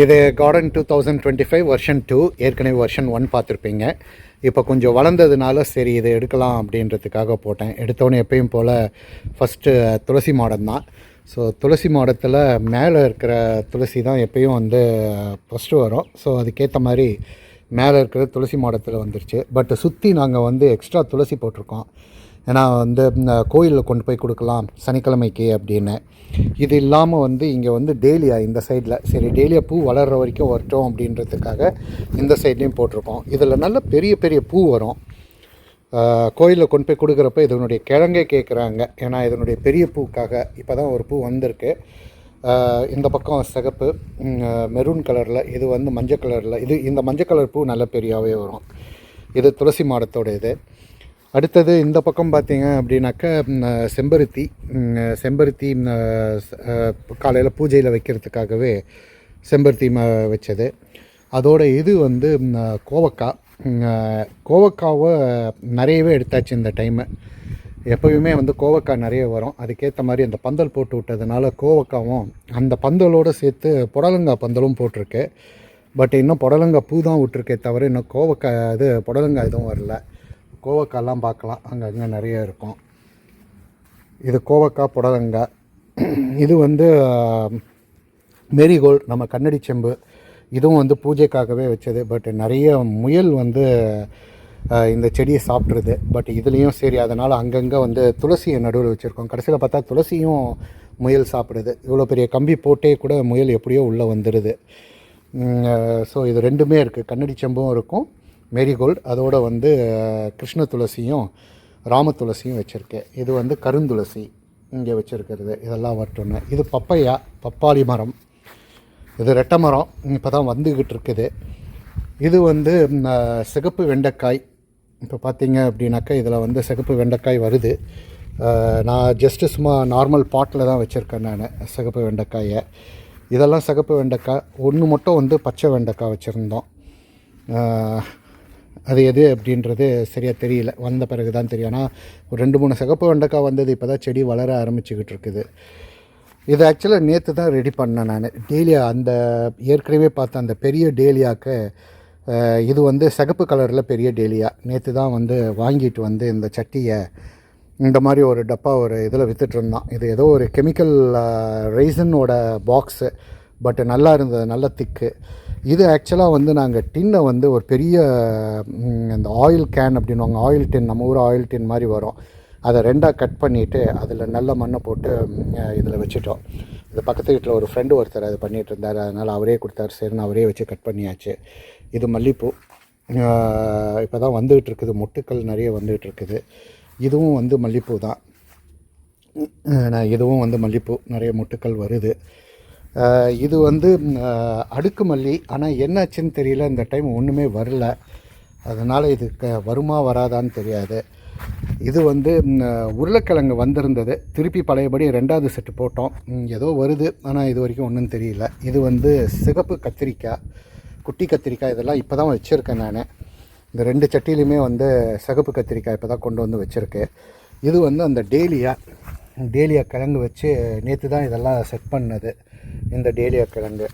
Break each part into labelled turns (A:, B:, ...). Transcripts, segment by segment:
A: இது garden two thousand twenty five version two ஏற்கனவே version one பார்த்துருப்பீங்க. இப்போ கொஞ்சம் வளர்ந்ததுனால சரி இதை எடுக்கலாம் அப்படின்றதுக்காக போட்டேன். எடுத்தோன்னே எப்பயும் போல் ஃபஸ்ட்டு துளசி மாடம் தான் ஸோ துளசி மாடத்தில் மேலே இருக்கிற துளசி தான் எப்பயும் வந்து ஃபஸ்ட்டு வரும். ஸோ அதுக்கேற்ற மாதிரி மேலே இருக்கிற துளசி மாடத்தில் வந்துருச்சு. பட் சுற்றி நாங்கள் வந்து எக்ஸ்ட்ரா துளசி போட்டிருக்கோம். ஏன்னா வந்து இந்த கோயிலில் கொண்டு போய் கொடுக்கலாம் சனிக்கிழமைக்கு அப்படின்னு. இது இல்லாமல் வந்து இங்கே வந்து டேலியா இந்த சைடில் சரி டேலியா பூ வளர்கிற வரைக்கும் வரட்டும் அப்படின்றதுக்காக இந்த சைட்லேயும் போட்டிருக்கோம். இதில் நல்ல பெரிய பெரிய பூ வரும். கோயிலில் கொண்டு போய் கொடுக்குறப்ப இதனுடைய கிழங்கே கேட்குறாங்க ஏன்னா இதனுடைய பெரிய பூக்காக இப்போ தான் ஒரு பூ வந்திருக்கு. இந்த பக்கம் சிகப்பு மெரூன் கலரில் இது வந்து மஞ்சள் கலரில். இது இந்த மஞ்சள் கலர் பூ நல்ல பெரியாவே வரும். இது துளசி மாடத்தோட இது. அடுத்தது இந்த பக்கம் பார்த்தீங்க அப்படின்னாக்கா செம்பருத்தி. செம்பருத்தி காலையில் பூஜையில் வைக்கிறதுக்காகவே செம்பருத்தி ம வச்சது. அதோட இது வந்து கோவக்காய் கோவக்காவை நிறையவே எடுத்தாச்சு இந்த டைமு எப்போயுமே வந்து கோவக்காய் நிறைய வரும். அதுக்கேற்ற மாதிரி அந்த பந்தல் போட்டு விட்டதுனால கோவக்காவும் அந்த பந்தலோடு சேர்த்து புடலங்காய் பந்தலும் போட்டிருக்கு. பட் இன்னும் புடலங்காய் பூ தான் விட்டுருக்கே தவிர இன்னும் கோவக்காய் இது புடலங்காய் எதுவும் வரல. கோவக்காய்லாம் பார்க்கலாம். அங்கங்கே நிறைய இருக்கும். இது கோவக்காய் புடலங்காய். இது வந்து மேரிகோல்ட் நம்ம கண்ணடி செம்பு. இதுவும் வந்து பூஜைக்காகவே வச்சது. பட் நிறைய முயல் வந்து இந்த செடியை சாப்பிட்ருது பட் இதுலேயும் சரி அதனால் அங்கங்கே வந்து துளசியை நடுவில் வச்சுருக்கோம். கடைசியில் பார்த்தா துளசியும் முயல் சாப்பிடுது. இவ்வளோ பெரிய கம்பி போட்டே கூட முயல் எப்படியோ உள்ளே வந்துடுது ஸோ இது ரெண்டுமே இருக்குது கண்ணடி செம்பும் இருக்கும். மேரிகோல்டு அதோட வந்து கிருஷ்ண துளசியும் ராம துளசியும் வச்சுருக்கேன் இது வந்து கருந்துளசி இங்கே வச்சுருக்கிறது. இதெல்லாம் வரட்டும்னு இது பப்பையா பப்பாளி மரம். இது ரெட்டை மரம். இப்போ தான் வந்துக்கிட்டு இருக்குது. இது வந்து சிகப்பு வெண்டைக்காய். இப்போ பார்த்தீங்க அப்படின்னாக்கா இதில் வந்து சிகப்பு வெண்டைக்காய் வருது. நான் ஜஸ்ட்டு சும்மா நார்மல் பாட்டில் தான் வச்சுருக்கேன் நான் சிகப்பு வெண்டைக்காயை. இதெல்லாம் சிகப்பு வெண்டைக்காய். ஒன்று மட்டும் வந்து பச்சை வெண்டைக்காய் வச்சுருந்தோம். அது எது அப்படின்றது சரியாக தெரியல. வந்த பிறகு தான் தெரியும். ஆனால் ஒரு ரெண்டு மூணு சிகப்பு வெண்டைக்காய் வந்தது இப்போ தான் செடி வளர ஆரம்பிச்சுக்கிட்டு இருக்குது. இது ஆக்சுவலாக நேற்று தான் ரெடி பண்ணேன் நான். டேலியா அந்த ஏற்கனவே பார்த்த அந்த பெரிய டேலியாக்கு இது வந்து சிகப்பு கலரில் பெரிய டேலியா. நேற்று தான் வந்து வாங்கிட்டு வந்து இந்த சட்டியை இந்த மாதிரி ஒரு டப்பா ஒரு இதில் விற்றுட்ருந்தான் இது ஏதோ ஒரு கெமிக்கல் ரைசனோட பாக்ஸு பட் நல்லா இருந்தது நல்ல திக்கு இது ஆக்சுவலாக வந்து நாங்கள் டின்னை வந்து ஒரு பெரிய இந்த அந்த ஆயில் கேன் அப்படின்வாங்க ஆயில் டின் நம்ம ஊர் ஆயில் டின் மாதிரி வரும். அதை ரெண்டாக கட் பண்ணிவிட்டு அதில் நல்ல மண்ணை போட்டு இதில் வச்சுட்டோம். இது பக்கத்து வீட்டில் ஒரு ஃப்ரெண்டு ஒருத்தர் அது பண்ணிகிட்டு இருந்தார். அதனால் அவரே கொடுத்தாரு. சரின்னு அவரே வச்சு கட் பண்ணியாச்சு. இது மல்லிப்பூ. இப்போ தான் வந்துகிட்டு இருக்குது. மொட்டுக்கள் நிறைய வந்துகிட்டு இருக்குது. இதுவும் வந்து மல்லிப்பூ தான். நான் இதுவும் வந்து மல்லிப்பூ. நிறைய மொட்டுக்கள் வருது. இது வந்து அடுக்குமல்லி. அடுக்கு மல்லி ஆனால் என்னாச்சுன்னு தெரியல. இந்த டைம் ஒன்றுமே வரல. அதனால் இது க வருமா வராதான்னு தெரியாது. இது வந்து உருளைக்கிழங்கு வந்திருந்தது. திருப்பி பழையபடி ரெண்டாவது செட்டு போட்டோம். ஏதோ வருது. ஆனால் இது வரைக்கும் ஒன்றும் தெரியல. இது வந்து சிகப்பு கத்திரிக்காய் குட்டி கத்திரிக்காய். இதெல்லாம் இப்போ தான் வச்சுருக்கேன் நான். இந்த ரெண்டு சட்டிலையுமே வந்து சிகப்பு கத்திரிக்காய் இப்போ தான் கொண்டு வந்து வச்சுருக்கேன். இது வந்து அந்த டெய்லியாக டேலியா கிழங்கு வச்சு நேற்று தான் இதெல்லாம் செட் பண்ணது இந்த டேலியா கிழங்கு.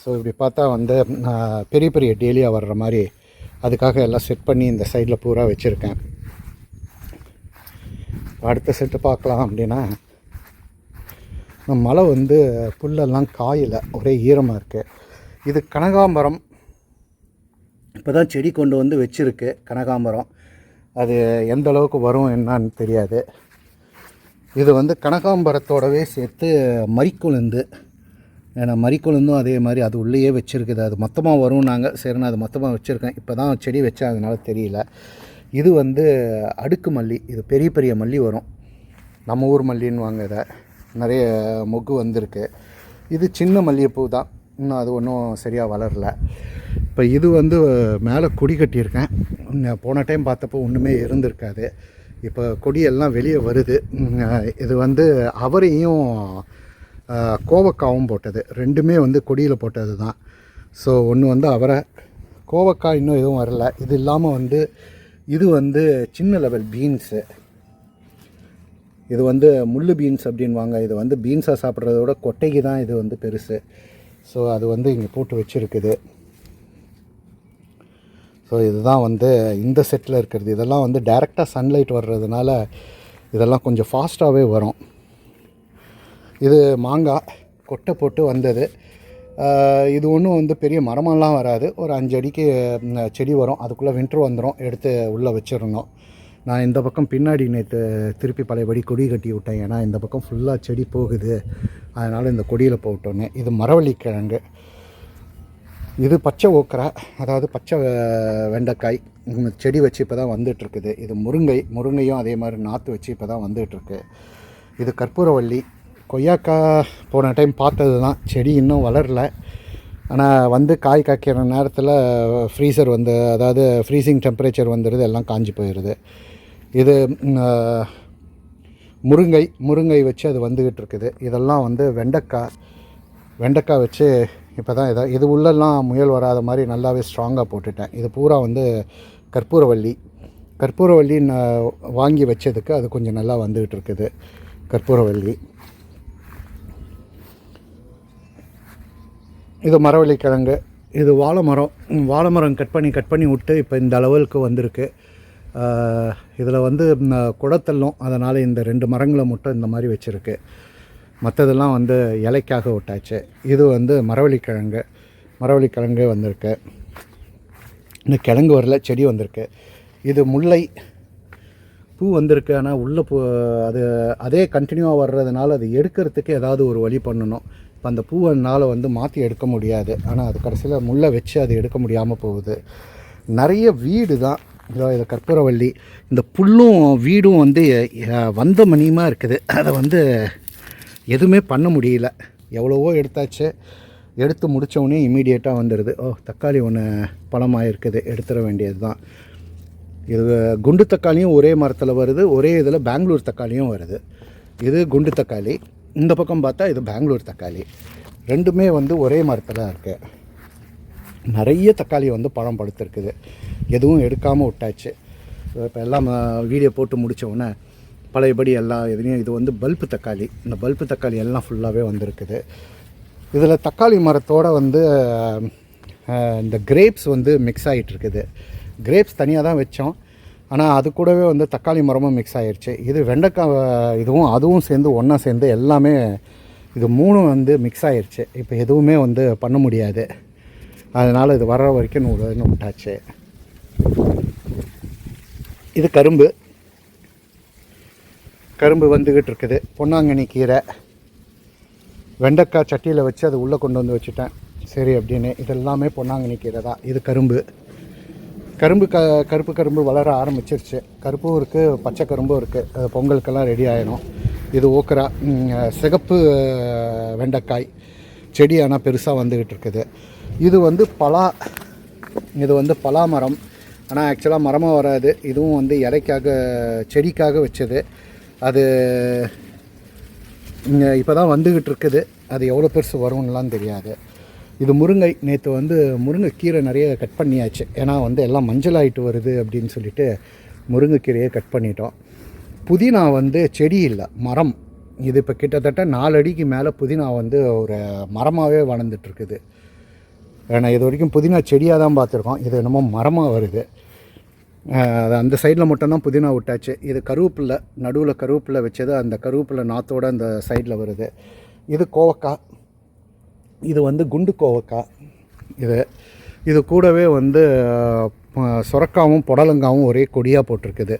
A: ஸோ இப்படி பார்த்தா வந்து பெரிய பெரிய டேலியா வர்ற மாதிரி அதுக்காக எல்லாம் செட் பண்ணி இந்த சைடில் பூரா வச்சுருக்கேன். அடுத்த செட்டு பார்க்கலாம் அப்படின்னா மழை வந்து புல்லெல்லாம் காயில் ஒரே ஈரமாக இருக்குது இது கனகாம்பரம் இப்போ தான் செடி கொண்டு வந்து வச்சுருக்கு கனகாம்பரம். அது எந்த அளவுக்கு வரும் என்னன்னு தெரியாது. இது வந்து கனகாம்பரத்தோடவே சேர்த்து மறிக்குழுந்து ஏன்னா மறிக்குழுந்தும் அதே மாதிரி அது உள்ளேயே வச்சுருக்குது. அது மொத்தமாக வரும் நாங்கள் சரி நான் அது மொத்தமாக வச்சுருக்கேன். இப்போ தான் செடி வச்சேன் அதனால தெரியல. இது வந்து அடுக்கு மல்லி இது பெரிய பெரிய மல்லி வரும். நம்ம ஊர் மல்லின்னு வாங்க இதை. நிறைய மொக்கு வந்திருக்கு. இது சின்ன மல்லிகைப்பூ தான். இன்னும் அது ஒன்றும் சரியாக வளரல. இப்போ இது வந்து மேலே கொடி கட்டியிருக்கேன். போன டைம் பார்த்தப்போ ஒன்றுமே இருந்திருக்காது. இப்போ கொடியெல்லாம் வெளியே வருது. இது வந்து அவரையும் கோவக்காவும் போட்டது. ரெண்டுமே வந்து கொடியில் போட்டது தான் ஸோ ஒன்று வந்து அவரை கோவக்காய் இன்னும் எதுவும் வரல. இது இல்லாமல் வந்து இது வந்து சின்ன லெவல் பீன்ஸு இது வந்து முள்ளு பீன்ஸ் அப்படின்வாங்க இது வந்து பீன்ஸாக சாப்பிட்றத விட கொட்டைக்கு தான் இது வந்து பெருசு. ஸோ அது வந்து இங்கே போட்டு வச்சுருக்குது. ஸோ இதுதான் வந்து இந்த செட்டில் இருக்கிறது. இதெல்லாம் வந்து டைரெக்டாக சன்லைட் வர்றதுனால இதெல்லாம் கொஞ்சம் ஃபாஸ்ட்டாகவே வரும். இது மாங்காய் கொட்டை போட்டு வந்தது. இது ஒன்றும் வந்து பெரிய மரமெல்லாம் வராது. ஒரு அஞ்சு அடிக்கு செடி வரும். அதுக்குள்ளே வின்ட்ரு வந்துடும் எடுத்து உள்ளே வச்சிடணும். நான் இந்த பக்கம் பின்னாடி நேற்று திருப்பி பழையபடி கொடி கட்டி விட்டேன். ஏன்னா இந்த பக்கம் ஃபுல்லாக செடி போகுது. அதனால் இந்த கொடியில் போட்டோன்னே. இது மரவள்ளிக்கிழங்கு. இது பச்சை ஓக்கரை அதாவது பச்சை வெண்டைக்காய் செடி வச்சு இப்போ தான் வந்துட்டுருக்குது. இது முருங்கை முருங்கையும் அதே மாதிரி நாற்று வச்சு இப்போ தான் வந்துட்டுருக்கு. இது கற்பூரவள்ளி கொய்யாக்காய் போன டைம் பார்த்தது தான் செடி இன்னும் வளரல. ஆனால் வந்து காய் காய்க்கிற நேரத்தில் ஃப்ரீசர் வந்து அதாவது ஃப்ரீசிங் டெம்பரேச்சர் வந்துடுது எல்லாம் காஞ்சி போயிடுது இது முருங்கை முருங்கை வச்சு அது வந்துக்கிட்டு இருக்குது இதெல்லாம் வந்து வெண்டைக்காய் வெண்டைக்காய் வச்சு இப்போ தான் இதை இது உள்ளெல்லாம் முயல் வராத மாதிரி நல்லாவே ஸ்ட்ராங்காக போட்டுட்டேன். இது பூரா வந்து கற்பூரவள்ளி. கற்பூரவள்ளி நான் வாங்கி வச்சதுக்கு அது கொஞ்சம் நல்லா வந்துக்கிட்டு இருக்குது கற்பூரவள்ளி. இது மரவள்ளி கிழங்கு இது வாழை மரம் வாழை மரம் கட் பண்ணி கட் பண்ணி விட்டு இப்போ இந்த அளவுக்கு வந்திருக்கு. இதில் வந்து குடத்தள்ளும் அதனால் இந்த ரெண்டு மரங்களை மட்டும் இந்த மாதிரி வச்சுருக்கு. மற்றதெல்லாம் வந்து இலைக்காக விட்டாச்சு. இது வந்து மரவள்ளிக்கிழங்கு மரவள்ளிக்கிழங்கு வந்திருக்கு. இந்த கிழங்கு வரல செடி வந்திருக்கு. இது முல்லை பூ வந்திருக்கு. ஆனால் உள்ளே பூ அது அதே கண்டினியூவாக வர்றதுனால அது எடுக்கிறதுக்கு ஏதாவது ஒரு வழி பண்ணணும். இப்போ அந்த பூவனால் வந்து மாற்றி எடுக்க முடியாது. ஆனால் அது கடைசியில் முல்லை வச்சு அது எடுக்க முடியாமல் போகுது. நிறைய வீடு தான். இதோ இது கற்பூரவள்ளி. இந்த புல்லும் வீடும் வந்து வந்த மணியமாக இருக்குது. அதை வந்து எதுவுமே பண்ண முடியல. எவ்வளவோ எடுத்தாச்சு. எடுத்து முடித்தவுடனே இமீடியட்டாக வந்துடுது ஓ தக்காளி ஒன்று பழமாக இருக்குது எடுத்துட வேண்டியது தான் இது குண்டு தக்காளியும் ஒரே மரத்தில் வருது. ஒரே இதில் பெங்களூர் தக்காளியும் வருது. இது குண்டு தக்காளி. இந்த பக்கம் பார்த்தா இது பெங்களூர் தக்காளி. ரெண்டுமே வந்து ஒரே மரத்தில் இருக்குது நிறைய தக்காளி வந்து பழம் படுத்துருக்குது எதுவும் எடுக்காமல் விட்டாச்சு. இப்போ எல்லாம் வீடியோ போட்டு முடிச்ச பழையபடி எல்லா இதுலேயும் இது வந்து பல்பு தக்காளி. இந்த பல்பு தக்காளி எல்லாம் ஃபுல்லாகவே வந்திருக்குது. இதில் தக்காளி மரத்தோடு வந்து இந்த கிரேப்ஸ் வந்து மிக்ஸ் ஆகிட்டு இருக்குது கிரேப்ஸ் தனியாக தான் வச்சோம். ஆனால் அது கூடவே வந்து தக்காளி மரமும் மிக்ஸ் ஆகிடுச்சு இது வெண்டைக்காய் இதுவும் அதுவும் சேர்ந்து ஒன்றா சேர்ந்து எல்லாமே இது மூணும் வந்து மிக்ஸ் ஆகிடுச்சு இப்போ எதுவுமே வந்து பண்ண முடியாது. அதனால் இது வர்ற வரைக்கும் நூறுன்னு விட்டாச்சு. இது கரும்பு. கரும்பு வந்துக்கிட்டு இருக்குது பொன்னாங்கண்ணி கீரை. வெண்டைக்காய் சட்டியில் வச்சு அது உள்ளே கொண்டு வந்து வச்சுட்டேன். சரி அப்படின்னு. இதெல்லாமே பொன்னாங்கண்ணி கீரை தான். இது கரும்பு. கரும்பு க கருப்பு கரும்பு வளர ஆரம்பிச்சிருச்சு. கருப்பும் இருக்குது பச்சை கரும்பும் இருக்குது பொங்கலுக்கெல்லாம் ரெடி ஆகிடும் இது ஓக்கரா சிகப்பு வெண்டைக்காய். செடி ஆனால் பெருசாக வந்துக்கிட்டு இருக்குது இது வந்து பலா இது வந்து பலா மரம் ஆனால் ஆக்சுவலாக மரமாக வராது. இதுவும் வந்து இலைக்காக செடிக்காக வச்சது. அது இங்கே இப்போ தான் வந்துக்கிட்டு இருக்குது அது எவ்வளோ பெருசு வரும்லாம் தெரியாது. இது முருங்கை நேற்று வந்து முருங்கைக்கீரை நிறைய கட் பண்ணியாச்சு. ஏன்னா வந்து எல்லாம் மஞ்சள் வருது அப்படின்னு சொல்லிட்டு முருங்கைக்கீரையை கட் பண்ணிட்டோம். புதினா வந்து செடி இல்லை மரம். இது இப்போ கிட்டத்தட்ட நாலு அடிக்கு மேலே புதினா வந்து ஒரு மரமாகவே வளர்ந்துட்டுருக்குது. ஏன்னா இது வரைக்கும் புதினா செடியாக தான் பார்த்துருக்கோம். இது என்னமோ மரமாக வருது. அந்த சைடில் மட்டும்தான் புதினா விட்டாச்சு. இது கருவேப்பில்லை நடுவில் கருவேப்பில்லை வச்சது அந்த கருவேப்பில்லை நாத்தோட அந்த சைடில் வருது. இது கோவக்காய். இது வந்து குண்டு கோவக்காய். இது இது கூடவே வந்து சுரக்காவும் புடலங்காவும் ஒரே கொடியாக போட்டிருக்குது.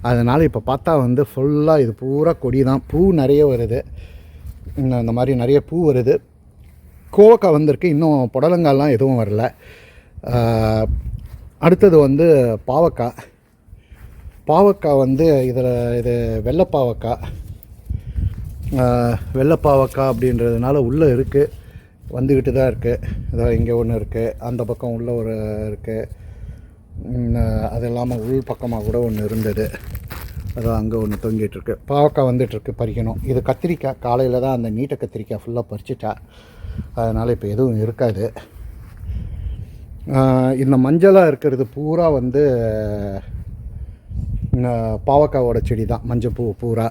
A: அதனால் இப்போ பார்த்தா வந்து ஃபுல்லாக இது பூரா கொடி தான் பூ நிறைய வருது. இந்த- மாதிரி நிறைய பூ வருது. கோவக்காய் வந்திருக்கு. இன்னும் புடலங்காலாம் எதுவும் வரல. அடுத்தது வந்து பாவக்காய். பாவக்காய் வந்து இதில் இது வெள்ளைப்பாவக்காய். ஆஹ், வெள்ளைப்பாவக்காய் அப்படின்றதுனால உள்ளே இருக்குது வந்துக்கிட்டு தான் இருக்குது இதோ இங்கே ஒன்று இருக்குது அந்த பக்கம் உள்ள ஒரு இருக்குது அது இல்லாமல் உள் பக்கமாக கூட ஒன்று இருந்தது. அதோ அங்கே ஒன்று தொங்கிட்டுருக்கு பாவக்காய் வந்துட்டுருக்கு பறிக்கணும். இது கத்திரிக்காய். காலையில் தான் அந்த நீட்ட கத்திரிக்காய் ஃபுல்லாக பறிச்சிட்டா. அதனால் இப்போ எதுவும் இருக்காது. இந்த மஞ்சளாக இருக்கிறது பூரா வந்து பாவக்காவோட செடி தான் மஞ்சள் பூ பூரா.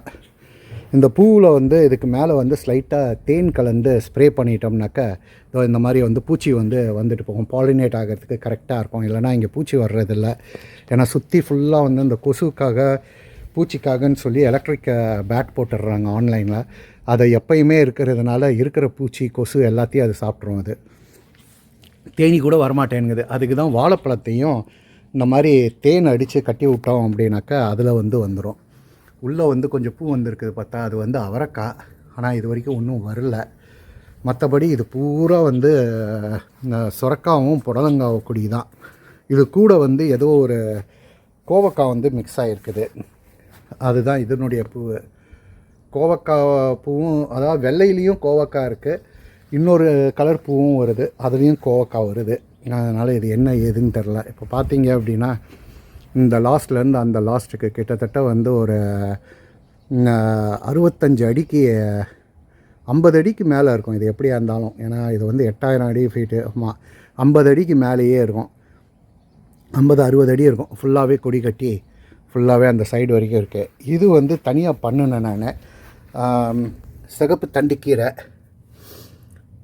A: இந்த பூவில் வந்து இதுக்கு மேலே வந்து ஸ்லைட்டாக தேன் கலந்து ஸ்ப்ரே பண்ணிட்டோம்னாக்க இதோ இந்த மாதிரி வந்து பூச்சி வந்து வந்துட்டு போகும். பாலினேட் ஆகிறதுக்கு கரெக்டாக இருக்கும். இல்லைனா இங்கே பூச்சி வர்றதில்ல. ஏன்னா சுற்றி ஃபுல்லாக வந்து இந்த கொசுக்காக பூச்சிக்காகன்னு சொல்லி எலக்ட்ரிக் பேட் போட்டுடுறாங்க ஆன்லைனில் அதை எப்பயுமே இருக்கிறதுனால இருக்கிற பூச்சி கொசு எல்லாத்தையும் அது சாப்பிட்ரும் அது. தேனி கூட வரமாட்டேனுங்குது அதுக்கு தான் வாழைப்பழத்தையும் இந்த மாதிரி தேன் அடித்து கட்டி விட்டோம் அப்படின்னாக்கா அதில் வந்து வந்துடும் உள்ளே வந்து கொஞ்சம் பூ வந்திருக்குது பார்த்தா அது வந்து அவரக்காய். ஆனால் இது வரைக்கும் ஒன்றும் வரல. மற்றபடி இது பூரா வந்து இந்த சுரக்காவும் புடலங்காவும் கொடி தான் இது கூட வந்து ஏதோ ஒரு கோவக்காய் வந்து மிக்ஸ் ஆகிருக்குது அதுதான் இதனுடைய பூ கோவக்காய் பூவும் அதாவது வெள்ளையிலையும் கோவக்காய் இருக்குது இன்னொரு கலர் பூவும் வருது. அதுலேயும் கோவக்காய் வருது. அதனால் இது என்ன ஏதுன்னு தெரில இப்போ பார்த்தீங்க அப்படின்னா இந்த லாஸ்ட்லேருந்து அந்த லாஸ்ட்டுக்கு கிட்டத்தட்ட வந்து ஒரு அறுபத்தஞ்சு அடிக்கு ஐம்பது அடிக்கு மேலே இருக்கும். இது எப்படியா இருந்தாலும். ஏன்னா இது வந்து எட்டாயிரம் அடி ஃபீட்டு ஆமாம் ஐம்பது அடிக்கு மேலேயே இருக்கும். ஐம்பது அறுபது அடி இருக்கும். ஃபுல்லாகவே கொடி கட்டி ஃபுல்லாகவே அந்த சைடு வரைக்கும் இருக்குது இது வந்து தனியாக பண்ணினேன் நான். சிகப்பு தண்டுக்கீரை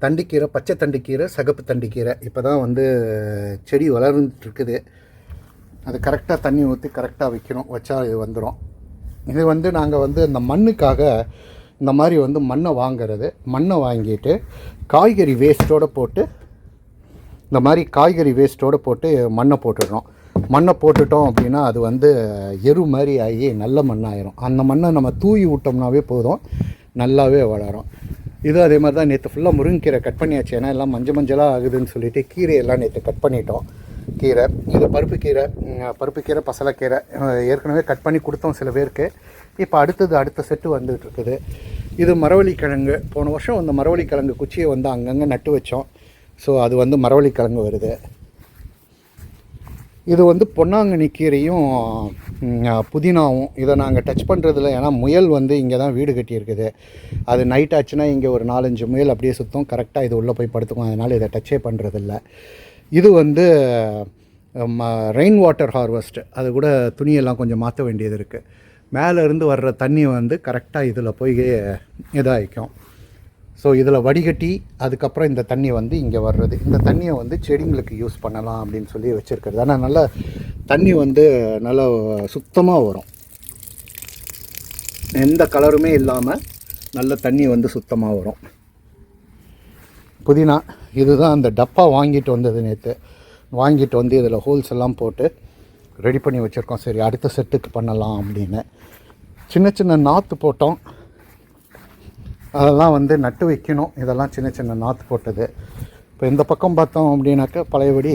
A: தண்டுக்கீரை பச்சை தண்டுக்கீரை சிகப்பு தண்டுக்கீரை இப்போ தான் வந்து செடி வளர்ந்துட்டு இருக்குது அது கரெக்டாக தண்ணி ஊற்றி கரெக்டாக வைக்கணும். வச்சா இது வந்துடும் இது வந்து நாங்கள் வந்து இந்த மண்ணுக்காக இந்த மாதிரி வந்து மண்ணை வாங்குறது. மண்ணை வாங்கிட்டு காய்கறி வேஸ்ட்டோடு போட்டு இந்த மாதிரி காய்கறி வேஸ்ட்டோடு போட்டு மண்ணை போட்டுடுறோம் மண்ணை போட்டுட்டோம் அப்படின்னா அது வந்து எரு மாதிரி ஆகி நல்ல மண்ணாயிரும். அந்த மண்ணை நம்ம தூவி விட்டோம்னாவே போதும். நல்லாவே வளரும். இது அதே மாதிரி தான். நேற்று ஃபுல்லாக முருங்கைக்கீரை கட் பண்ணியாச்சு. ஏன்னா எல்லாம் மஞ்சள் மஞ்சளாக ஆகுதுன்னு சொல்லிட்டு கீரையெல்லாம் நேற்று கட் பண்ணிட்டோம். கீரை இது பருப்பு கீரை பருப்பு கீரை பசலக்கீரை ஏற்கனவே கட் பண்ணி கொடுத்தோம் சில பேருக்கு. இப்போ அடுத்தது அடுத்த செட்டு வந்துகிட்டு இருக்குது. இது மரவள்ளி கிழங்கு போன வருஷம் அந்த மரவள்ளி கிழங்கு குச்சியை வந்து அங்கங்கே நட்டு வச்சோம். ஸோ அது வந்து மரவள்ளி கிழங்கு வருது. இது வந்து பொன்னாங்கண்ணி கீரையும் புதினாவும் இதை நாங்கள் டச் பண்ணுறதில்ல ஏன்னா முயல் வந்து இங்கே தான் வீடு கட்டியிருக்குது. அது நைட் ஆச்சுன்னா இங்கே ஒரு நாலஞ்சு முயல் அப்படியே சுற்றும் கரெக்டாக இது உள்ளே போய் படுத்துக்கும். அதனால் இதை டச்சே பண்ணுறதில்ல இது வந்து ரெயின் வாட்டர் ஹார்வெஸ்ட் அது கூட துணியெல்லாம் கொஞ்சம் மாற்ற வேண்டியது இருக்குது மேலேருந்து வர்ற தண்ணி வந்து கரெக்டாக இதில் போய் இதாகிக்கும் ஸோ இதில் வடிகட்டி அதுக்கப்புறம் இந்த தண்ணி வந்து இங்கே வர்றது. இந்த தண்ணியை வந்து செடிங்களுக்கு யூஸ் பண்ணலாம் அப்படின்னு சொல்லி வச்சுருக்கிறது. ஆனால் நல்லா தண்ணி வந்து நல்லா சுத்தமாக வரும். எந்த கலருமே இல்லாமல் நல்ல தண்ணி வந்து சுத்தமாக வரும். புதினா இதுதான் அந்த டப்பா வாங்கிட்டு வந்தது நேற்று வாங்கிட்டு வந்து இதில் ஹோல்ஸ் எல்லாம் போட்டு ரெடி பண்ணி வச்சுருக்கோம். சரி அடுத்த செட்டுக்கு பண்ணலாம் அப்படின்னு. சின்ன சின்ன நாற்று போட்டோம். அதெல்லாம் வந்து நட்டு வைக்கணும். இதெல்லாம் சின்ன சின்ன நாற்று போட்டது. இப்போ இந்த பக்கம் பார்த்தோம் அப்படின்னாக்கா பழையபடி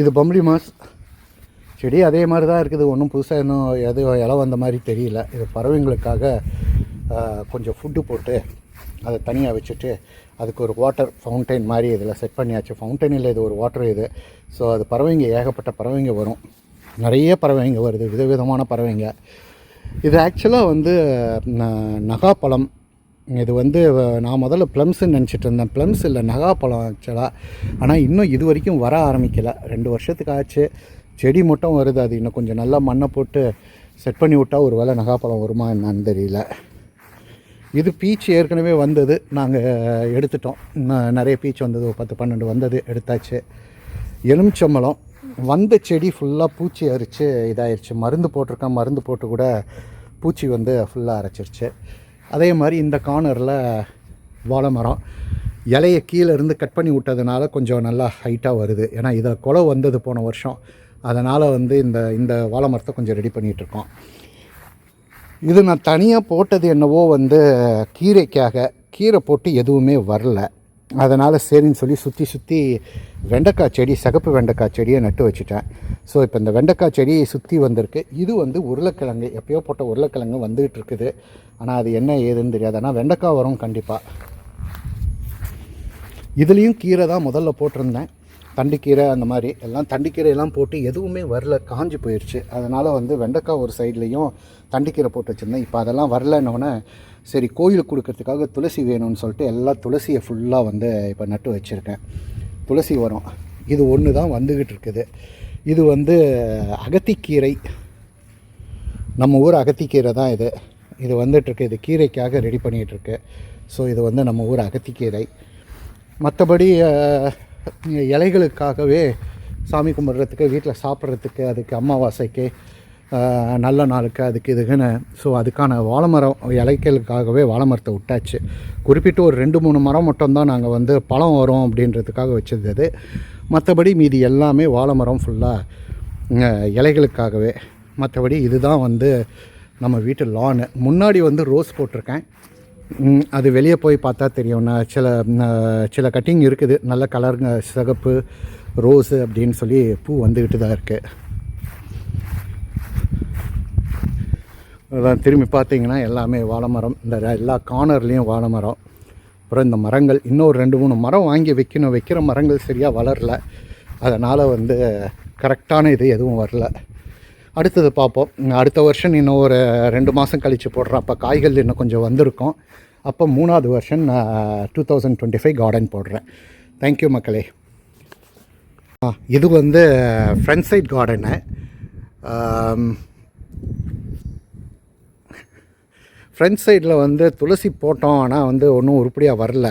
A: இது பம்பளி மாஸ். செடி அதே மாதிரி தான் இருக்குது. ஒன்றும் புதுசாக இன்னும் எது இலை வந்த மாதிரி தெரியல. இது பறவைங்களுக்காக கொஞ்சம் ஃபுட்டு போட்டு அதை தனியாக வச்சுட்டு அதுக்கு ஒரு வாட்டர் ஃபவுண்டைன் மாதிரி இதில் செட் பண்ணியாச்சு. ஃபவுண்டைன் இல்லை இது ஒரு வாட்டர் இது. ஸோ அது பறவைங்க ஏகப்பட்ட பறவைங்க வரும். நிறைய பறவைங்க வருது விதவிதமான பறவைங்க. இது ஆக்சுவலாக வந்து நகாப்பழம். இது வந்து நான் முதல்ல ப்ளம்ஸ்ன்னு நினச்சிட்டு இருந்தேன். ப்ளம்ஸ் இல்லை நகாப்பழம் ஆக்சுவலாக ஆனால் இன்னும் இது வரைக்கும் வர ஆரம்பிக்கலை. ரெண்டு வருஷத்துக்கு ஆச்சு. செடி மட்டும் வருது. அது இன்னும் கொஞ்சம் நல்லா மண்ணை போட்டு செட் பண்ணி விட்டால் ஒரு வேளை நகாப்பழம் வருமா என்னன்னு தெரியல. இது பீச் ஏற்கனவே வந்தது. நாங்கள் எடுத்துட்டோம். ந- நிறைய பீச் வந்தது. ஒரு பத்து பன்னெண்டு வந்தது. எடுத்தாச்சு. எலுமிச்சம்பழம். வந்த செடி ஃபுல்லாக பூச்சி அரித்து இதாயிருச்சு. மருந்து போட்டிருக்கேன் மருந்து போட்டு கூட பூச்சி வந்து ஃபுல்லாக அரைச்சிருச்சு. அதே மாதிரி இந்த கார்னரில் வாழை மரம் இலையை கீழேருந்து கட் பண்ணி விட்டதுனால கொஞ்சம் நல்லா ஹைட்டாக வருது. ஏன்னா இதை குலை வந்தது போன வருஷம். அதனால் வந்து இந்த இந்த வாழை மரத்தை கொஞ்சம் ரெடி பண்ணிகிட்ருக்கோம் இது நான் தனியாக போட்டது என்னவோ வந்து கீரைக்காக கீரை போட்டு எதுவுமே வரல. அதனால் சரின்னு சொல்லி சுற்றி சுற்றி வெண்டைக்காய் செடி சிகப்பு வெண்டைக்காய் செடியை நட்டு வச்சுட்டேன். ஸோ இப்போ இந்த வெண்டைக்காய் செடி சுற்றி வந்திருக்கு. இது வந்து உருளைக்கிழங்கு. எப்போயோ போட்ட உருளைக்கிழங்கு வந்துகிட்டு இருக்குது. ஆனால் அது என்ன ஏதுன்னு தெரியாது. ஆனால் வெண்டைக்காய் வரும் கண்டிப்பாக இதுலேயும் கீரை தான் முதல்ல போட்டிருந்தேன். தண்டுக்கீரை அந்த மாதிரி. எல்லாம் தண்டிக்கீரையெல்லாம் போட்டு எதுவுமே வரல. காஞ்சி போயிடுச்சு அதனால் வந்து வெண்டைக்காய் ஒரு சைட்லேயும் தண்டுக்கீரை போட்டு வச்சுருந்தேன். இப்போ அதெல்லாம் வரலன்னொடனே சரி கோயிலுக்கு கொடுக்கறதுக்காக துளசி வேணும்னு சொல்லிட்டு எல்லா துளசியை ஃபுல்லாக வந்து இப்போ நட்டு வச்சுருக்கேன். துளசி வரும் இது ஒன்று தான் வந்துக்கிட்டு இருக்குது. இது வந்து அகத்திக்கீரை. நம்ம ஊர் அகத்திக்கீரை தான் இது. இது வந்துட்டுருக்கு இது கீரைக்காக ரெடி பண்ணிகிட்ருக்கு ஸோ இது வந்து நம்ம ஊர் அகத்திக்கீரை. மற்றபடி இலைகளுக்காகவே சாமி கும்பிட்றதுக்கு வீட்டில் சாப்பிட்றதுக்கு அதுக்கு அமாவாசைக்கு நல்ல நாளுக்கு அதுக்கு இதுக்குன்னு. ஸோ அதுக்கான வாழைமரம் இலைகளுக்காகவே வாழைமரத்தை விட்டாச்சு. குறிப்பிட்டு ஒரு ரெண்டு மூணு மரம் மட்டும்தான் நாங்கள் வந்து பழம் வரும் அப்படின்றதுக்காக வச்சுருந்தது. மற்றபடி மீதி எல்லாமே வாழைமரம் ஃபுல்லாக இலைகளுக்காகவே. மற்றபடி இதுதான் வந்து நம்ம வீட்டு லானு முன்னாடி வந்து ரோஸ் போட்டிருக்கேன். அது வெளியே போய் பார்த்தா தெரியும். நான் சில சில கட்டிங் இருக்குது. நல்ல கலருங்க சிகப்பு ரோஸு அப்படின்னு சொல்லி பூ வந்துக்கிட்டு தான் இருக்குது அதான் திரும்பி பார்த்தீங்கன்னா எல்லாமே வாழை மரம் இந்த எல்லா கார்னர்லேயும் வாழை மரம் அப்புறம் இந்த மரங்கள் இன்னொரு ரெண்டு மூணு மரம் வாங்கி வைக்கணும். வைக்கிற மரங்கள் சரியாக வளரல. அதனால் வந்து கரெக்டான இது எதுவும் வரல. அடுத்தது பார்ப்போம். அடுத்த வருஷம் இன்னும் ஒரு ரெண்டு மாதம் கழித்து போடுறேன். அப்போ காய்கள் இன்னும் கொஞ்சம் வந்திருக்கும். அப்போ மூணாவது வருஷம் நான் two thousand twenty five garden போடுறேன் தேங்க்யூ மக்களே. ஆ இது வந்து ஃப்ரண்ட் சைட் கார்டனு ஃப்ரண்ட் சைடில் வந்து துளசி போட்டோம் ஆனால் வந்து ஒன்றும் உருப்படியாக வரல.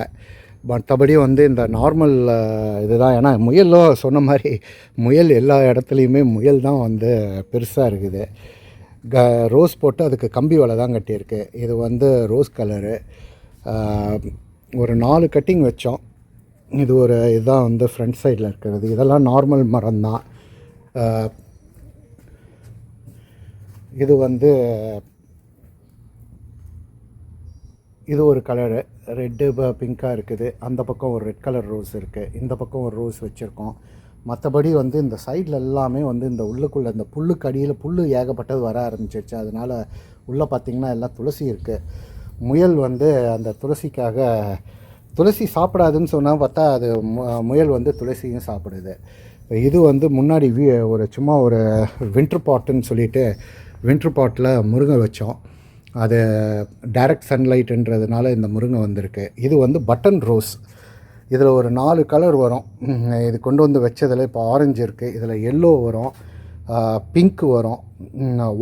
A: மற்றபடி வந்து இந்த நார்மல் இதுதான். ஏன்னா முயலும் சொன்ன மாதிரி முயல் எல்லா இடத்துலையுமே முயல் தான் வந்து பெருசாக இருக்குது. க ரோஸ் போட்டு அதுக்கு கம்பி வலை தான் கட்டியிருக்கு. இது வந்து ரோஸ் கலரு ஒரு நாலு கட்டிங் வச்சோம். இது ஒரு இதுதான் வந்து ஃப்ரண்ட் சைடில் இருக்கிறது. இதெல்லாம் நார்மல் மரம் தான். இது வந்து இது ஒரு கலரு ரெட்டு பிங்காக இருக்குது. அந்த பக்கம் ஒரு ரெட் கலர் ரோஸ் இருக்குது இந்த பக்கம் ஒரு ரோஸ் வச்சுருக்கோம். மற்றபடி வந்து இந்த சைடில் எல்லாமே வந்து இந்த உள்ளுக்குள்ளே இந்த புல்லுக்கு அடியில் புல் ஏகப்பட்டது வர ஆரம்பிச்சிருச்சு. அதனால் உள்ளே பார்த்திங்கன்னா எல்லாம் துளசி இருக்குது முயல் வந்து அந்த துளசிக்காக துளசி சாப்பிடாதுன்னு சொன்னால் பார்த்தா அது மு- முயல் வந்து துளசியும் சாப்பிடுது. இது வந்து முன்னாடி வீ ஒரு சும்மா ஒரு வின்ட்ரு பாட்டுன்னு சொல்லிட்டு வின்ட்ரு பாட்டில் முருங்கை வச்சோம். அது டைரக்ட் சன்லைட்டுன்றதுனால இந்த முருங்கை வந்திருக்கு. இது வந்து பட்டன் ரோஸ் இதில் ஒரு நாலு கலர் வரும். இது கொண்டு வந்து வச்சதில் இப்போ ஆரஞ்சு இருக்குது இதில் எல்லோ வரும். பிங்க் வரும்.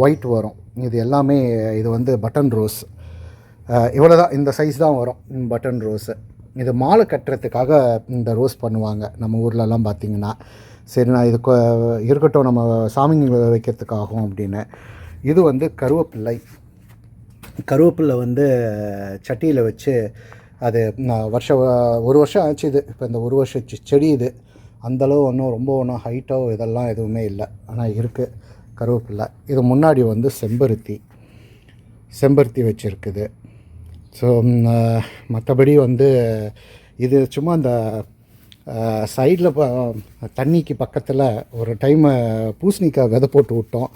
A: ஒயிட் வரும். இது எல்லாமே இது வந்து பட்டன் ரோஸ் இவ்வளோ தான் இந்த சைஸ் தான் வரும். பட்டன் ரோஸு இது மாலை கட்டுறதுக்காக இந்த ரோஸ் பண்ணுவாங்க. நம்ம ஊர்லலாம் பார்த்திங்கன்னா. சரி நான் இது இருக்கட்டும். நம்ம சாமிங்க வைக்கிறதுக்காகும் அப்படின்னு. இது வந்து கருவேப்பிள்ளை கருவேப்பிலை வந்து சட்டியில் வச்சு அது நான் வருஷம் ஒரு வருஷம் ஆச்சு இது. இப்போ இந்த ஒரு வருஷம் செடி இது. அந்தளவு ஒன்றும் ரொம்ப ஒன்றும் ஹைட்டோ இதெல்லாம் எதுவுமே இல்லை. ஆனால் இருக்குது கருவேப்பிலை. இது முன்னாடி வந்து செம்பருத்தி செம்பருத்தி வச்சுருக்குது. ஸோ மற்றபடி வந்து இது சும்மா அந்த சைடில் தண்ணிக்கு பக்கத்தில் ஒரு டைம் பூசணிக்காய் விதை போட்டு விட்டோம்.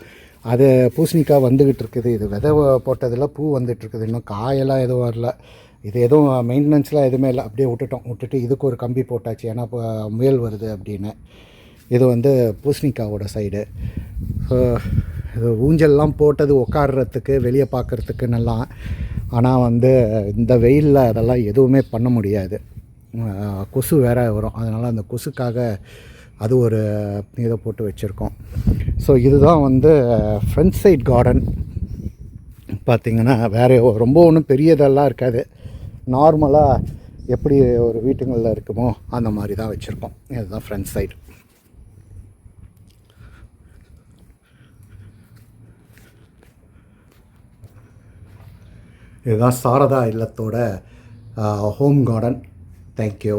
A: அது பூசணிக்காய் வந்துக்கிட்டு இருக்குது. இது விதை போட்டதில் பூ வந்துட்டுருக்குது இன்னும் காயெல்லாம் எதுவும் வரல. இது எதுவும் மெயின்டெனன்ஸ்லாம் எதுவுமே இல்லை. அப்படியே விட்டுட்டோம். விட்டுட்டு இதுக்கு ஒரு கம்பி போட்டாச்சு. ஏன்னா இப்போ முயல் வருது அப்படின்னு. இது வந்து பூசணிக்காவோட சைடு இது ஊஞ்சல்லாம் போட்டது உட்காடுறதுக்கு வெளியே பார்க்குறதுக்குன்னெல்லாம் நல்லா ஆனால் வந்து இந்த வெயிலில் அதெல்லாம் எதுவுமே பண்ண முடியாது. கொசு வேற வரும். அதனால் அந்த கொசுக்காக அது ஒரு இதை போட்டு வச்சுருக்கோம். ஸோ இதுதான் வந்து ஃப்ரண்ட் சைட் கார்டன் பார்த்திங்கன்னா வேறு ரொம்ப ஒன்றும் பெரியதெல்லாம் இருக்காது. நார்மலாக எப்படி ஒரு வீட்டுங்களில் இருக்குமோ அந்த மாதிரி தான் வச்சுருக்கோம். இதுதான் ஃப்ரண்ட் சைடு இதுதான் சாரதா இல்லத்தோட ஹோம் கார்டன் தேங்க்யூ